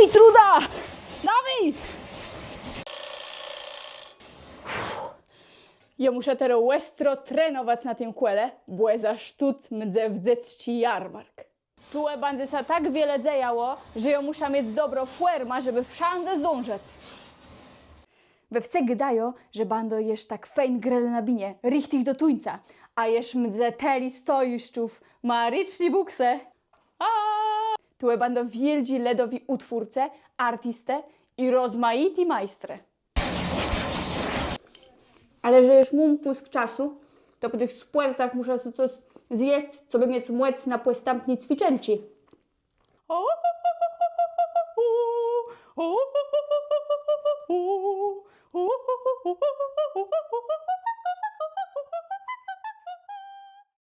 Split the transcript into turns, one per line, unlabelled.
Dawaj, truda! Dawaj! Ja muszę teraz łestro trenować na tym kłele, bo za sztut mdze wdzec ci jarmark. Bandy sa tak wiele dzejało, że ja muszę mieć dobro fuerma, żeby wszędzie zdążyć. We wse gdają, że bando jesz tak fejn grele na binie, richtig do tuńca, a jesz mdze teli stojuszczów, ma ryczni bukse. A! Tu bando wieldzi ledowi utwórce, artiste i rozmaiti majstre. Ale że już mam pusk czasu, to po tych spłertach muszę sobie coś zjeść, co by mieć młec na płestampni ćwiczęci.